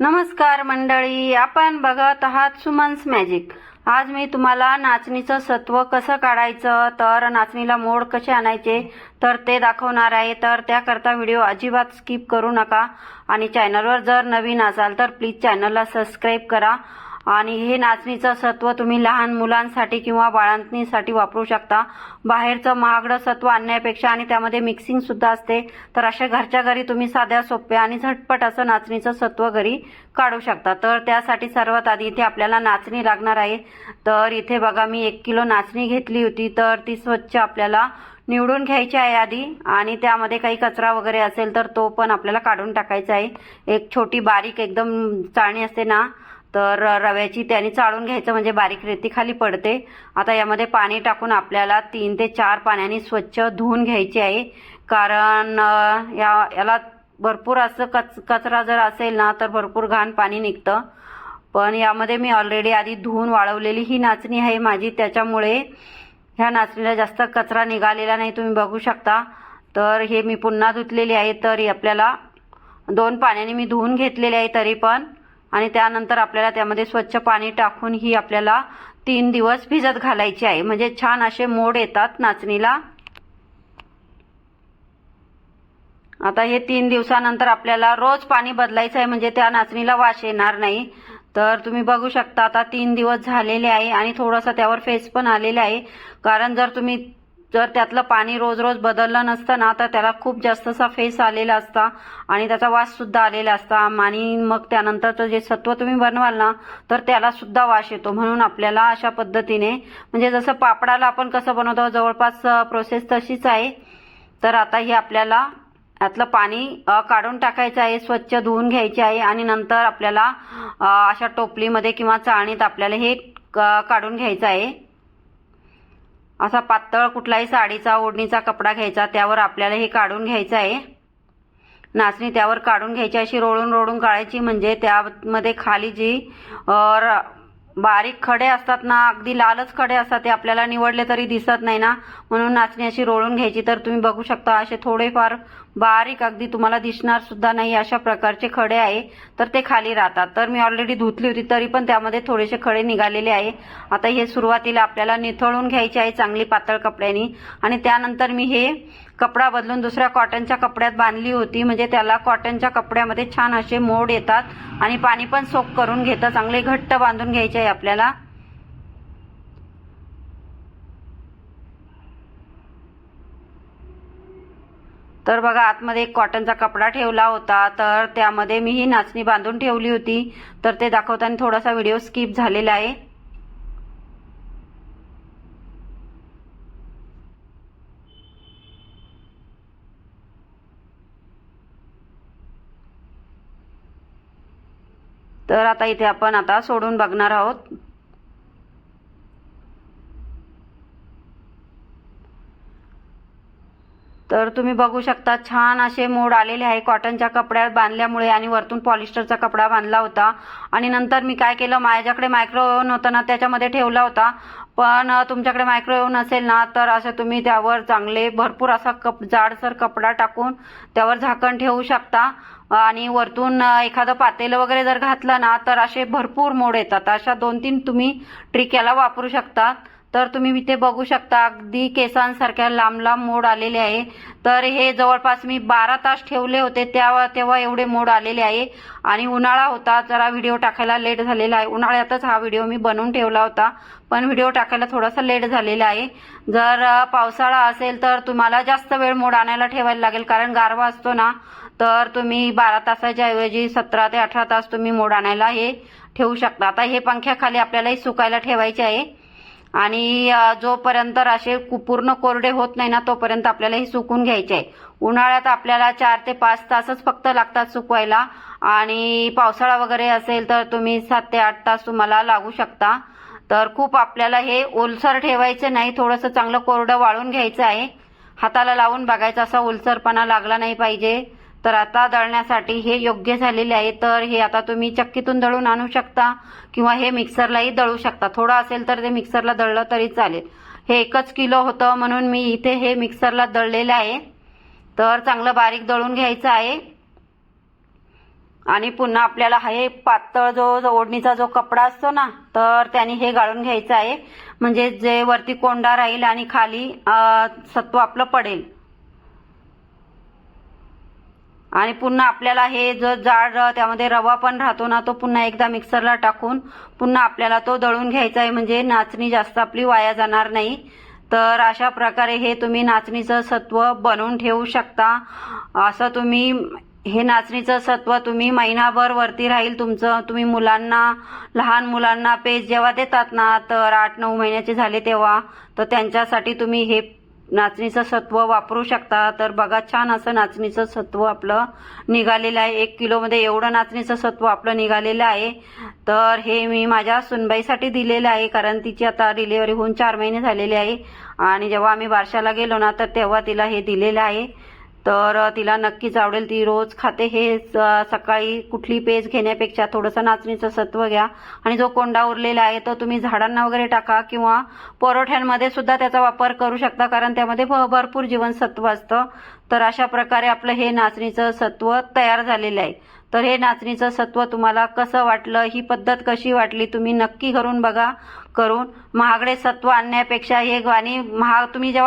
नमस्कार मंडळी आपण बघत आहात सुमन्स मॅजिक. आज मी तुम्हाला नाचणीचं सत्व कसं काढायचं तर नाचणीला मोड कसे आणायचे तर ते दाखवणार आहे. तर त्याकरता व्हिडिओ अजिबात स्किप करू नका. आणि चॅनलवर जर नवीन असाल तर प्लीज चॅनलला सबस्क्राईब करा. आणि हे नाचणीचं सत्व तुम्ही लहान मुलांसाठी किंवा बाळांतीसाठी वापरू शकता. बाहेरचं महागडं सत्व आणण्यापेक्षा आणि त्यामध्ये मिक्सिंग सुद्धा असते. तर अशा घरच्या घरी तुम्ही साध्या सोप्या आणि झटपट असं नाचणीचं सत्व घरी काढू शकता. तर त्यासाठी सर्वात आधी इथे आपल्याला नाचणी लागणार आहे. तर इथे बघा मी एक किलो नाचणी घेतली होती. तर ती स्वच्छ आपल्याला निवडून घ्यायची आहे आधी. आणि त्यामध्ये काही कचरा वगैरे असेल तर तो पण आपल्याला काढून टाकायचा आहे. एक छोटी बारीक एकदम चाळणी असते ना तर रव्याची त्याने चाळून घ्यायचं म्हणजे बारीक रेती खाली पडते. आता यामध्ये पाणी टाकून आपल्याला तीन ते चार पाण्याने स्वच्छ धुवून घ्यायची आहे. कारण या याला भरपूर असं कच कचरा जर असेल ना तर भरपूर घाण पाणी निघतं. पण यामध्ये मी ऑलरेडी आधी धुवून वाळवलेली ही नाचणी आहे माझी. त्याच्यामुळे ह्या नाचणीला जास्त कचरा निघालेला नाही तुम्ही बघू शकता. तर हे मी पुन्हा धुतलेली आहे तरी आपल्याला दोन पाण्याने मी धुवून घेतलेले आहे तरी पण. आणि त्यानंतर आपल्याला त्यामध्ये स्वच्छ पाणी टाकून ही आपल्याला तीन दिवस भिजत घालायची आहे. म्हणजे छान असे मोड येतात नाचणीला. आता हे तीन दिवसानंतर आपल्याला रोज पाणी बदलायचं आहे म्हणजे त्या नाचणीला वास येणार नाही. तर तुम्ही बघू शकता आता तीन दिवस झालेले आहे आणि थोडासा त्यावर फेस पण आलेला आहे. कारण जर तुम्ही जर त्यातलं पाणी रोज रोज बदललं नसतं ना तर त्याला खूप जास्तसा फेस आलेला असता आणि त्याचा वास सुद्धा आलेला असता. आणि मग त्यानंतरचं जे सत्व तुम्ही बनवाल ना तर त्याला सुद्धा वास येतो. म्हणून आपल्याला अशा पद्धतीने म्हणजे जसं पापडाला आपण कसं बनवतो जवळपास प्रोसेस तशीच आहे. तर आता हे आपल्याला यातलं पाणी काढून टाकायचं आहे स्वच्छ धुवून घ्यायचे आहे आणि नंतर आपल्याला अशा टोपलीमध्ये किंवा चाळणीत आपल्याला हे क- काढून घ्यायचं आहे. असा पातळ कुठलाही साडीचा ओढणीचा कपडा घ्यायचा त्यावर आपल्याला हे काढून घ्यायचं आहे. नाचणी त्यावर काढून घ्यायची अशी रोळून रोळून काढायची. म्हणजे त्यामध्ये खाली जी बारीक खडे असतात ना अगदी लालच खडे असतात ते आपल्याला निवडले तरी दिसत नाही ना. म्हणून नाचणी अशी रोळून घ्यायची तर तुम्ही बघू शकता असे थोडेफार बारीक अगदी तुम्हाला दिसणार सुद्धा नाही अशा प्रकारचे खडे आहे. तर ते खाली राहतात. तर मी ऑलरेडी धुतली होती तरी पण त्यामध्ये थोडेसे खडे निघालेले आहे. आता हे सुरुवातीला आपल्याला निथळून घ्यायचे आहे चांगली पातळ कपड्यानी. आणि त्यानंतर मी हे कपडा बदलून दुसऱ्या कॉटनच्या कपड्यात बांधली होती. म्हणजे त्याला कॉटनच्या कपड्यामध्ये छान असे मोड येतात आणि पाणी पण सोक करून घेतं चांगले घट्ट बांधून घ्यायचे आहे आपल्याला. तर बघा आतमध्ये एक कॉटनचा कपडा ठेवला होता. तर त्यामध्ये मी ही नाचणी बांधून ठेवली होती. तर ते दाखवताना थोडासा व्हिडिओ स्किप झालेला आहे. तर आता इथे आपण आता सोडून बघणार आहोत. तर तुम्ही बघू शकता छान असे मोड आलेले आहे. कॉटनच्या कपड्यात बांधल्यामुळे आणि वरतून पॉलिस्टरचा कपडा बांधला होता. आणि नंतर मी काय केलं माझ्याकडे मायक्रोवेव्ह होतं ना त्याच्यामध्ये ठेवला होता. पण तुमच्याकडे मायक्रोवेव्ह नसेल ना तर असं तुम्ही त्यावर चांगले भरपूर असा कप जाडसर कपडा टाकून त्यावर झाकण ठेवू शकता. आणि वरतून एखादं पातेलं वगैरे जर घातलं ना तर असे भरपूर मोड येतात. अशा दोन तीन तुम्ही ट्रिक याला वापरू शकता. तर तुम्ही इथे बघू शकता अगदी केसांसारख्या लांब लांब मोड आलेले आहे. तर हे जवळपास मी बारा तास ठेवले होते तेव्हा तेव्हा एवढे मोड आलेले आहे. आणि उन्हाळा होता जरा व्हिडिओ टाकायला लेट झालेला आहे. उन्हाळ्यातच हा व्हिडिओ मी बनवून ठेवला होता पण व्हिडिओ टाकायला थोडासा लेट झालेला आहे. जर पावसाळा असेल तर तुम्हाला जास्त वेळ मोड आणायला ठेवायला लागेल कारण गारवा असतो ना. तर तुम्ही बारा तासाच्या ऐवजी सतरा ते अठरा तास तुम्ही मोड आणायला हे ठेवू शकता. आता हे पंख्याखाली आपल्याला सुकायला ठेवायचे आहे. आणि जोपर्यंत असे कु- पूर्ण कोरडे होत नाही ना तोपर्यंत आपल्याला हे सुकून घ्यायचे आहे. उन्हाळ्यात आपल्याला चार ते पाच तासच फक्त लागतात सुकवायला. आणि पावसाळा वगैरे असेल तर तुम्ही सात ते आठ तास तुम्हाला लागू शकता. तर खूप आपल्याला हे ओलसर ठेवायचं नाही. थोडंसं चांगलं कोरडं वाळून घ्यायचं आहे. हाताला लावून बघायचा असा ओलसरपणा लागला नाही पाहिजे. तर आता दळण्यासाठी हे योग्य झालेले आहे. तर हे आता तुम्ही चक्कीतून दळून आणू शकता किंवा हे मिक्सरलाही दळू शकता. थोडं असेल तर ते मिक्सरला दळलं तरी चालेल. हे एकच किलो होतं म्हणून मी इथे हे मिक्सरला दळलेलं आहे. तर चांगलं बारीक दळून घ्यायचं आहे. आणि पुन्हा आपल्याला हे पातळ जो जो ओढणीचा जो कपडा असतो ना तर त्याने हे गाळून घ्यायचं आहे. म्हणजे जे वरती कोंडा राहील आणि खाली सत्व आपलं पडेल. आणि पुन्हा आपल्याला हे जो जाड त्यामध्ये रवा पण राहतो ना तो पुन्हा एकदा मिक्सरला टाकून पुन्हा आपल्याला तो दळून घ्यायचा आहे. म्हणजे नाचणी जास्त आपली वाया जाणार नाही. तर अशा प्रकारे हे तुम्ही नाचणीचं सत्व बनवून ठेवू शकता. असं तुम्ही हे नाचणीचं सत्व तुम्ही महिनाभर वरती राहील तुमचं. तुम्ही मुलांना लहान मुलांना पेज जेव्हा देतात ना तर आठ नऊ महिन्याचे झाले तेव्हा तर त्यांच्यासाठी तुम्ही हे नाचणीचं सत्व वापरू शकता तर बघा छान असं नाचणीचं सत्व आपलं निघालेलं आहे. एक किलोमध्ये एवढं नाचणीचं सत्व आपलं निघालेलं आहे. तर हे मी माझ्या सुनबाईसाठी दिलेलं आहे कारण तिची आता डिलिव्हरी होऊन चार महिने झालेले आहे. आणि जेव्हा आम्ही बारशाला गेलो ना तर तेव्हा तिला हे दिलेलं आहे. तर तिला नक्कीच आवडेल ती रोज खाते. हे स- सकाळी कुठली पेज घेण्यापेक्षा थोडंसं नाचणीचं सत्व घ्या. आणि जो कोंडा उरलेला आहे तो तुम्ही झाडांना वगैरे टाका किंवा परोठ्यांमध्ये सुद्धा त्याचा वापर करू शकता कारण त्यामध्ये भ- भरपूर जीवनसत्व असतं. तर अशा प्रकारे आपलं हे नाचणीचं सत्व तयार झालेलं आहे. तर हे नाचणीचं सत्व तुम्हाला कसं वाटलं ही पद्धत कशी वाटली तुम्ही नक्की करून बघा. करून महागडे सत्व आणण्यापेक्षा हे आणि महाग तुम्ही जेव्हा